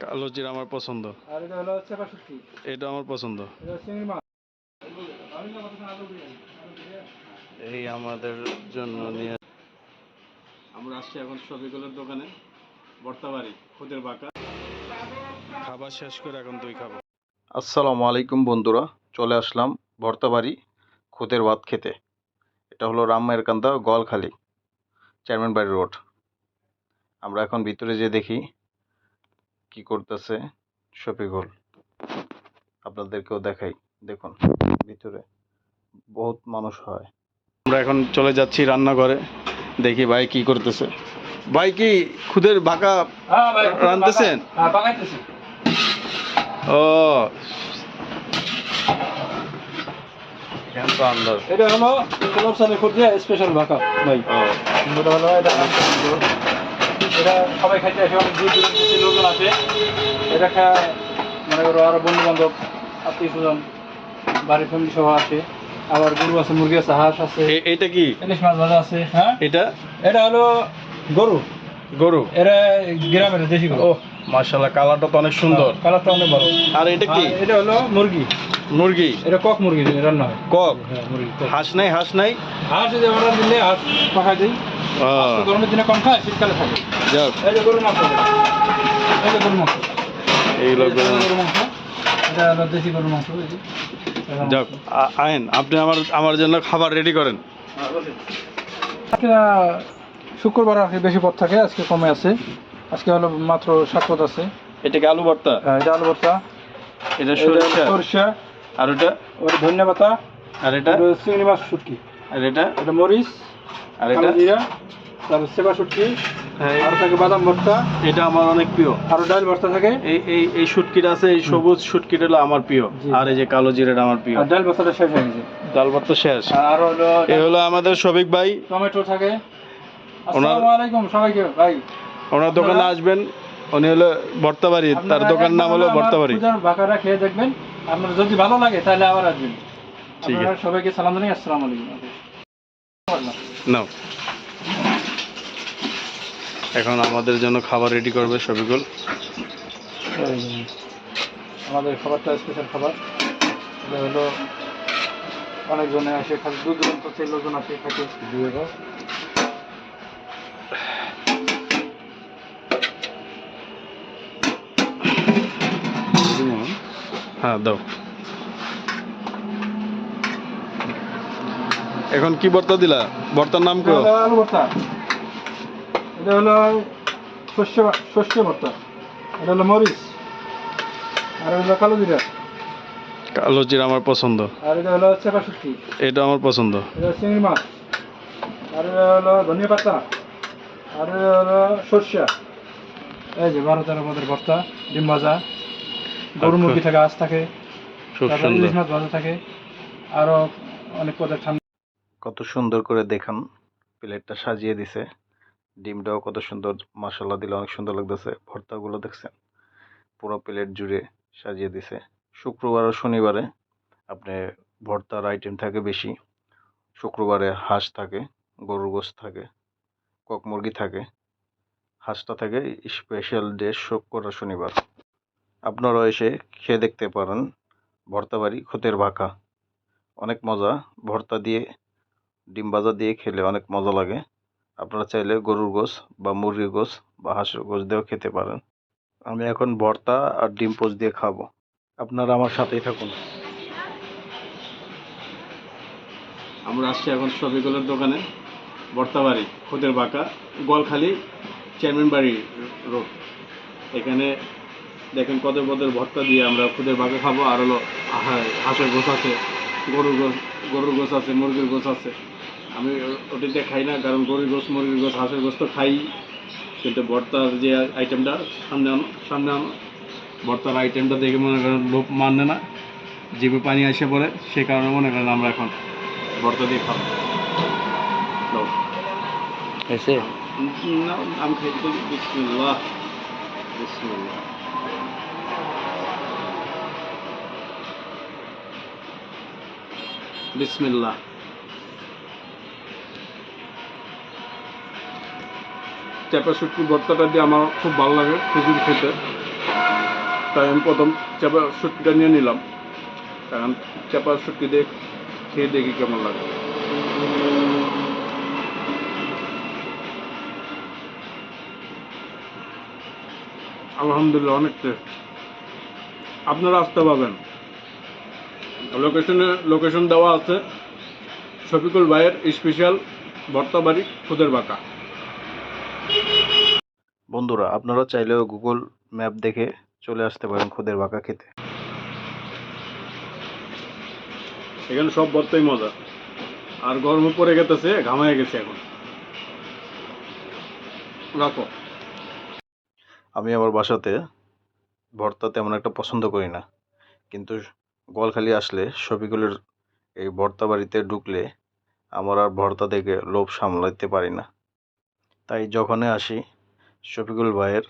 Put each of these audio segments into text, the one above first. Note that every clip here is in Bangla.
কালো জিরা আমার পছন্দ। আর এটা হলো এটা আমার পছন্দ। এটা চিংড়ি মাছ। এই আমাদের জন্য নিয়ে আমরা আসছি এখন শফিকুলের দোকানে বর্তাবাড়ি খুদের বাঁকা। খাবার শেষ করে এখন তুই খাব। আসসালামু আলাইকুম বন্ধুরা চলে আসলাম ভর্তাবাড়ি খুদের ভাত খেতে। এটা হলো রামমায়ের কান্দা গোয়ালখালি চেয়ারম্যান বাড়ি রোড। আমরা এখন ভিতরে যে দেখি কি করতেছে শফিকুল। আপনাদেরকেও দেখাই। দেখুন ভিতরে বহুত মানুষ হয়। আমরা এখন চলে যাচ্ছি রান্নাঘরে। দেখি ভাই কি করতেছে। ভাই কি খুদের বাঁকা হ্যাঁ রাঁধতেছেন? হ্যাঁ ও। এটা হলো স্পেশাল ভাকা ভাই। হলো এটা এটা সবাই খাইতে আসে অনেক দূর দূরান্ত লোকজন আসে এটা খায় মনে করো আরও বন্ধু বান্ধব আত্মীয় স্বজন বাড়ির ফ্যামিলি সহ আসে। আবার গরু আছে মুরগি আছে হাঁস আছে। এটা কি? ইলিশ মাছ ভাজা আছে হ্যাঁ? এটা? এটা হলো গরু। গরু? এটা গ্রামের দেশি গরু। ও মাশাল্লাহ কালারটা তো অনেক সুন্দর। কালারটা অনেক ভালো। আর এটা কি? এটা হলো মুরগি। মুরগি? এটা কক মুরগি রান্না হয়। কক? হ্যাঁ মুরগি হাঁস নাই হাঁস নাই? হাঁস যদি অর্ডার দিলে হাঁস হাঁস তো গরমের দিনে কম খায় শীতকালে থাকে। যাক। এই যে গরুর মাংস। এই যে গরুর মাংস। এইগুলো গরুর মাংস। এটা হলো দেশি গরুর মাংস এই যে। এটা যাক আইন আপনি আমার আমার জন্য খাবার রেডি করেন। আজকে শুক্রবার আর বেশি পথ থাকে আজকে কমে আছে। আজকে হলো মাত্র সাত পথ আছে। এটা কি আলু ভর্তা? আহ, এটা আলু ভর্তা। এটা সরিষা। সরষা। আর ওটা? ওটা ধনিয়া আর এটা? এটা চিংড়ি মাছ শুটকি। আর এটা? এটা মরিচ। আর কালো এটা? জিরা তারপর সেবা শুটকি হ্যাঁ, আর থাকে বাদাম ভর্তা। এটা আমার অনেক প্রিয়। আরও ডাল ভর্তা থাকে? এই এই এই শুটকিটা আছে এই সবুজ শুটকিটা হলো আমার প্রিয়। আর এই যে কালো জিরাটা আমার প্রিয়। আর ডাল ভর্তাটা শেষ হয়ে গেছে। ডাল ভর্তা শেষ। আর হলো এই হলো আমাদের শফিক ভাই। টমেটো থাকে। আসসালামু আলাইকুম সবাইকে ভাই। ওনার দোকানে আসবেন উনি হলো তার দোকান নাম হলো ভর্তাবাড়ি। পূজার খেয়ে দেখবেন। আপনার যদি ভালো লাগে তাহলে আবার আসবেন। ঠিক সবাইকে সালাম জানাই আসসালামু আলাইকুম। নাও এখন আমাদের জন্য খাবার রেডি করবে শফিকুল। আমাদের খাবারটা স্পেশাল খাবার। এটা হলো অনেকজনে আসে খালি দূর দূরান্ত থেকে লোকজন আসে খাতে দিয়ে দাও। হ্যাঁ দাও। এখন কি ভর্তা দিলা? ভর্তার নাম কি আলু ভর্তা। এটা হলো শস্য শস্য ভর্তা। এটা হলো মরিচ। আর এটা হলো কালো জিরা। কালো জিরা আমার পছন্দ। আর এটা হলো চেপা শুটকি। এটা আমার পছন্দ। এটা চিংড়ি মাছ। আর এটা হলো ধনিয়া পাতা। আর হলো সর্ষা। এই যে বারো তেরো পদের ভর্তা ডিম ভাজা। গরু মুরগি থাকে আঁশ থাকে। তারপর সুন্দর। ইলিশ মাছ ভাজা থাকে। আরও অনেক পদের ঠান্ডা কত সুন্দর করে দেখান। প্লেটটা সাজিয়ে দিছে। ডিমটাও কত সুন্দর মশলা দিলে অনেক সুন্দর লাগতেছে। ভর্তাগুলো দেখছেন? পুরো প্লেট জুড়ে সাজিয়ে দিছে। শুক্রবার ও শনিবারে আপনি ভর্তার আইটেম থাকে বেশি। শুক্রবারে হাঁস থাকে, গরুর গোশ থাকে, কক মুরগি থাকে। হাঁসটা থাকে স্পেশাল ডে শুক্র শনিবার। আপনারা এসে খেয়ে দেখতে পারেন। ভর্তা বাড়ি খুতের ভাকা। অনেক মজা। ভর্তা দিয়ে ডিম ভাজা দিয়ে খেলে অনেক মজা লাগে। আপনারা চাইলে গরুর গোস বা মুরগির গোস বা হাঁসের গোস দিয়েও খেতে পারেন। আমি এখন ভর্তা আর ডিম পোচ দিয়ে খাব। আপনারা আমার সাথেই থাকুন। আমরা আসছি এখন শফিকুলের দোকানে বর্তাবাড়ি খুদের বাঁকা, গোয়ালখালি, চেয়ারম্যান বাড়ি রোড। এখানে দেখেন কত পদের ভর্তা দিয়ে আমরা খুদের বাঁকা খাব। আর হলো হাঁসের গোছ আছে, গরুর গোছ গরুর গোছ আছে, মুরগির গোছ আছে। আমি ওটিতে খাই না কারণ গরুর গোছ মুরগির গোছ হাঁসের গোছ তো খাই। কিন্তু ভর্তার যে আইটেমটা সামনে সামনে ভর্তার আইটেমটা দেখে মনে করেন লোভ মানে না। জিভে পানি আসে পড়ে সে কারণে মনে করেন আমরা এখন ভর্তা দিয়ে খাব। এসে? না আমি খাই বিসমিল্লাহ। বিসমিল্লাহ। চেপা শুটকি ভর্তাটা দিয়ে আমার খুব ভালো লাগে খিচুড়ি খেতে। তাই আমি প্রথম চেপা শুটকিটা নিয়ে নিলাম। কারণ চেপা শুটকি দিয়ে খেয়ে দেখি কেমন লাগে। আলহামদুলিল্লাহ, অনেক টেস্ট আপনারা আসতে পাবেন লোকেশনে, লোকেশন দেওয়া আছে শফিকুল ভাইয়ের স্পেশাল ভর্তা বাড়ি খুদের বাঁকা। বন্ধুরা আপনারা চাইলেও গুগল ম্যাপ দেখে চলে আসতে পারেন খুদের বাঁকা খেতে। এখানে সব ভর্তাই মজা। আর গরমে পড়ে গেতেছে ঘামায় গেছে এখন। রাখো। আমি আমার বাসাতে ভর্তা তেমন একটা পছন্দ করি না। কিন্তু গোয়ালখালি আসলে শফিকুলের এই ভর্তা বাড়িতে ঢুকলে আমার আর ভর্তা দেখে লোভ সামলাতে পারি না। তাই যখনই আসি, শফিকুল ভাইয়ের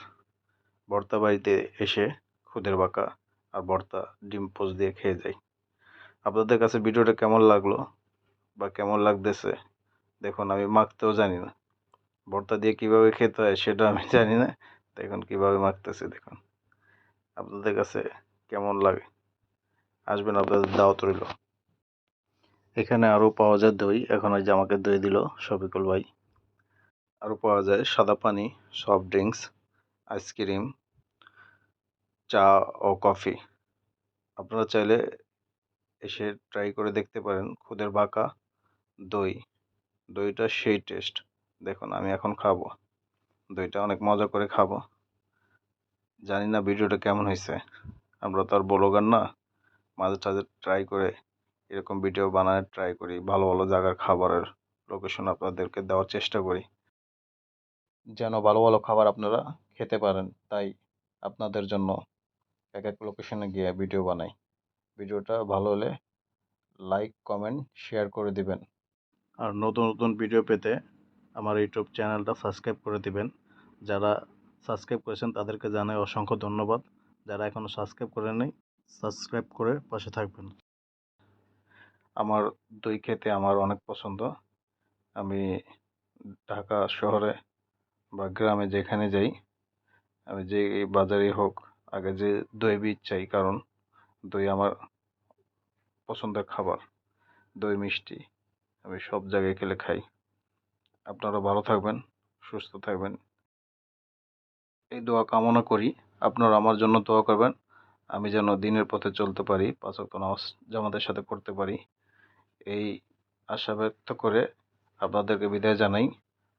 ভর্তা বাড়িতে এসে খুদের বাঁকা আর ভর্তা ডিম পোচ দিয়ে খেয়ে যাই। আপনাদের কাছে ভিডিওটা কেমন লাগল বা কেমন লাগতেছে? দেখুন, আমি মাখতেও জানি না। ভর্তা দিয়ে কীভাবে খেতে হয় সেটা আমি জানি না। দেখুন, কীভাবে মাখতেছে, দেখুন। আপনাদের কাছে কেমন লাগে? আসবেন আপনাদের দাওয়াত রইল। এখানে আরও পাওয়া যায় দই। এখন ওই যে আমাকে দই দিল শফিকুল ভাই। আরও পাওয়া যায়। সাদা পানি সফট ড্রিঙ্কস আইসক্রিম চা ও কফি আপনারা চাইলে এসে ট্রাই করে দেখতে পারেন। খুদের বাঁকা দই। দইটা সেই টেস্ট দেখুন, আমি এখন খাব। দইটা অনেক মজা করে খাব। জানি না ভিডিওটা কেমন হয়েছে। আমরা তো আর ব্লগার না। মাঝে টাঝে ট্রাই করে এরকম ভিডিও বানানোর ট্রাই করি। ভালো ভালো জায়গার খাবারের লোকেশন আপনাদেরকে দেওয়ার চেষ্টা করি। যেন ভালো ভালো খাবার আপনারা খেতে পারেন। তাই আপনাদের জন্য এক এক লোকেশনে গিয়ে ভিডিও বানাই। ভিডিওটা ভালো হলে লাইক কমেন্ট শেয়ার করে দিবেন। আর নতুন নতুন ভিডিও পেতে আমার ইউটিউব চ্যানেলটা সাবস্ক্রাইব করে দিবেন। যারা সাবস্ক্রাইব করেছেন তাদেরকে জানাই অসংখ্য ধন্যবাদ। যারা এখনও সাবস্ক্রাইব করে নেই সাবস্ক্রাইব করে পাশে থাকবেন। আমার দই খেতে আমার অনেক পছন্দ। আমি ঢাকা শহরে বা গ্রামে যেখানে যাই, আমি যে বাজারেই হোক, আগে যে দই বীজ চাই, কারণ দই আমার পছন্দের খাবার, দই মিষ্টি, আমি সব জায়গায় খেলে খাই। আপনারা ভালো থাকবেন, সুস্থ থাকবেন। এই দোয়া কামনা করি, আপনারা আমার জন্য দোয়া করবেন, আমি যেন দিনের পথে চলতে পারি, পাঁচ নামাজ জামাতের সাথে পড়তে পারি। এই আশা ব্যক্ত করে আপনাদেরকে বিদায় জানাই।